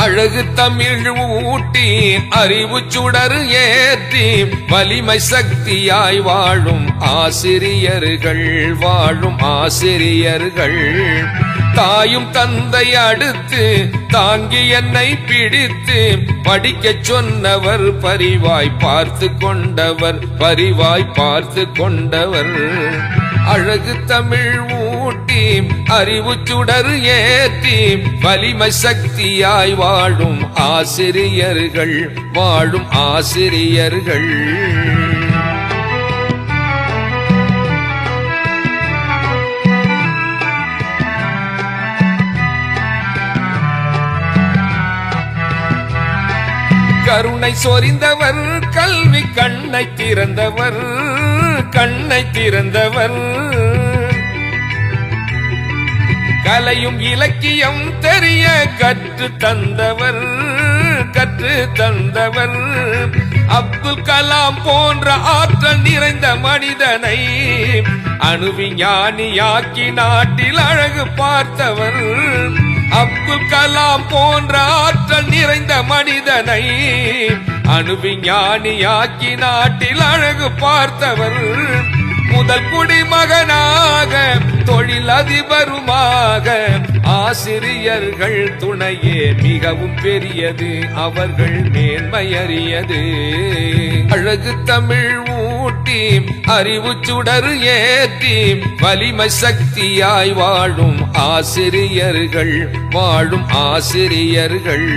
அழகு தமிழ் ஊட்டி அறிவு சுடர் ஏற்றி வலிமை சக்தியாய் வாழும் ஆசிரியர்கள் வாழும் ஆசிரியர்கள். தாயும் தந்தை அடுத்து தாங்கி என்னை பிடித்து படிக்கச் சொன்னவர் பரிவாய் பார்த்து கொண்டவர் பரிவாய் பார்த்து கொண்டவர். அழகு தமிழ் ஊ ஊட்டி அறிவு சுடர் ஏற்றி வலிமை சக்தியாய் வாழும் ஆசிரியர்கள் வாழும் ஆசிரியர்கள். கருணை சொரிந்தவர் கல்வி கண்ணை திறந்தவர் கண்ணை திறந்தவர். கலையும் இலக்கியம் தெரிய கற்று தந்தவர் கற்று தந்தவர். அப்துல் கலாம் போன்ற ஆற்றல் நிறைந்த மனிதனை அணுவிஞானியாக்கி நாட்டில் அழகு பார்த்தவர். அப்துல் கலாம் போன்ற ஆற்றல் நிறைந்த மனிதனை அணுவிஞானியாக்கி நாட்டில் அழகு பார்த்தவர். முதல் குடிமகனாக தொழில் அதிபருமாக. ஆசிரியர்கள் துணையே மிகவும் பெரியது அவர்கள் மேன்மையறியது அழகு தமிழ் ஊட்டி அறிவு சுடர் ஏற்றி வலிமை சக்தியாய் வாழும் ஆசிரியர்கள் வாழும் ஆசிரியர்கள்.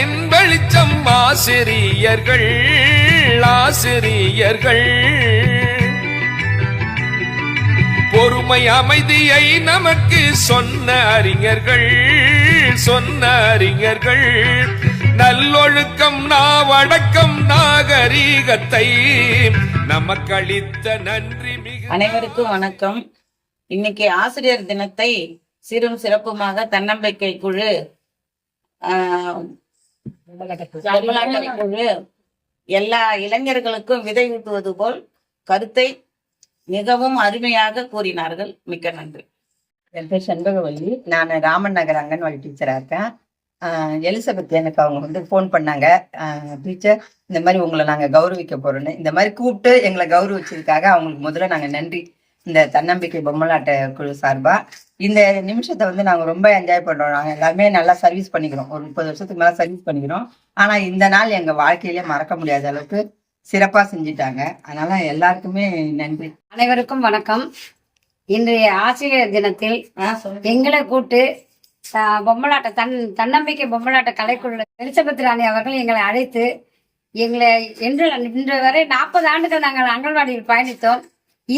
பாதையின் வெளிச்சம் ஆசிரியர்கள் ஆசிரியர்கள். பொறுமை அமைதியை நமக்கு சொன்ன அறிஞர்கள் சொன்ன அறிஞர்கள். நல்லொழுக்கம் நாவடக்கம் நாகரீகத்தை நமக்களித்த நன்றி மிகு அனைவருக்கும் வணக்கம். இன்னைக்கு ஆசிரியர் தினத்தை சிறும் சிறப்புமாக தன்னம்பிக்கை குழு ஆஹ், குழு எல்லா இளைஞர்களுக்கும் விதை ஊட்டுவது போல் கருத்தை மிகவும் அருமையாக கூறினார்கள். மிக்க நன்றி. என் பேர் செண்பகவல்லி. நான் ராமன் நகர் அங்கன்வாடி டீச்சராக இருக்கேன். ஆஹ் எலிசபெத் எனக்கு அவங்க வந்து ஃபோன் பண்ணாங்க. டீச்சர் இந்த மாதிரி உங்களை நாங்கள் கௌரவிக்க போறோம்னு. இந்த மாதிரி கூப்பிட்டு எங்களை கௌரவிச்சதுக்காக அவங்களுக்கு முதல்ல நாங்கள் நன்றி. இந்த தன்னம்பிக்கை பொம்மலாட்ட குழு சார்பா இந்த நிமிஷத்தை வந்து நாங்கள் ரொம்ப என்ஜாய் பண்றோம். நாங்கள் எல்லாருமே நல்லா சர்வீஸ் பண்ணிக்கிறோம். ஒரு முப்பது வருஷத்துக்கு மேலே சர்வீஸ் பண்ணிக்கிறோம். ஆனால் இந்த நாள் எங்கள் வாழ்க்கையிலே மறக்க முடியாத அளவுக்கு சிறப்பாக செஞ்சுட்டாங்க. அதனால எல்லாருக்குமே நன்றி. அனைவருக்கும் வணக்கம். இன்றைய ஆசிரியர் தினத்தில் எங்களை கூட்டு பொம்மலாட்ட தன் தன்னம்பிக்கை பொம்மலாட்ட கலைக்குழு எலிசபெத் ராணி அவர்கள் எங்களை அழைத்து எங்களை என்று இன்று வரை நாற்பது ஆண்டுகள் நாங்கள் அங்கன்வாடியில் பயணித்தோம்.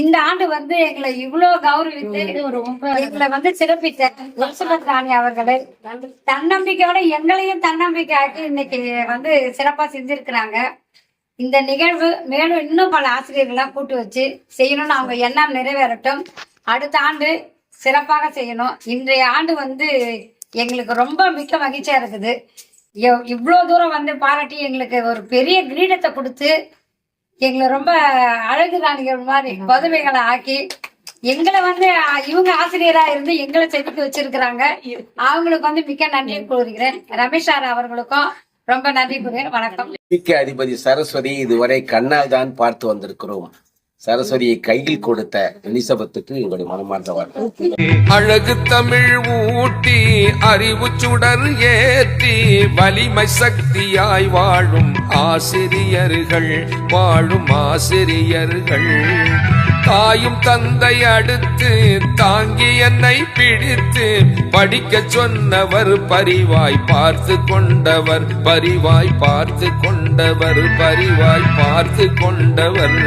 இந்த ஆண்டு வந்து எங்களை இவ்வளவு கௌரவித்து எங்களை வந்து சிறப்பித்த எலிசபெத் ராணி அவர்களை தன்னம்பிக்கையோட எங்களையும் தன்னம்பிக்கை ஆக்கி இன்னைக்கு வந்து சிறப்பா செஞ்சிருக்கிறாங்க. இந்த நிகழ்வு மேலும் இன்னும் பல ஆசிரியர்கள்லாம் கூட்டு வச்சு செய்யணும்னு அவங்க எண்ணம் நிறைவேறட்டும். அடுத்த ஆண்டு சிறப்பாக செய்யணும். இன்றைய ஆண்டு வந்து எங்களுக்கு ரொம்ப மிக்க மகிழ்ச்சியா இருக்குது. இவ்வளோ தூரம் வந்து பாராட்டி எங்களுக்கு ஒரு பெரிய கிரீடத்தை கொடுத்து எங்களை ரொம்ப அழகு ராணிகள் மாதிரி பதவிகளை ஆக்கி எங்களை வந்து இவங்க ஆசிரியரா இருந்து எங்களை செதுக்கி வச்சிருக்கிறாங்க. அவங்களுக்கு வந்து மிக்க நன்றி கூறுகிறேன். ரமேஷ் சார் அவர்களுக்கும் ரொம்ப நன்றி கூறுகிறேன். வணக்கம். அதிபதி சரஸ்வதி இதுவரை கண்ணால் தான் பார்த்து வந்திருக்கிறோம். சரஸ்வதியை கையில் கொடுத்த எலிசபத்துக்கு எங்களுடைய மனமார்ந்த அழகு தமிழ் ஊட்டி அறிவு சுடர் ஏற்றி வலிமை சக்தியாய் வாழும் ஆசிரியர்கள் வாழும் ஆசிரியர்கள். தாயும் தந்தை அடுத்து தாங்கி என்னை பிடித்து படிக்கச் சொன்னவர் பரிவாய் பார்த்து கொண்டவர் பரிவாய் பார்த்து கொண்டவர் பரிவாய் பார்த்து கொண்டவர்.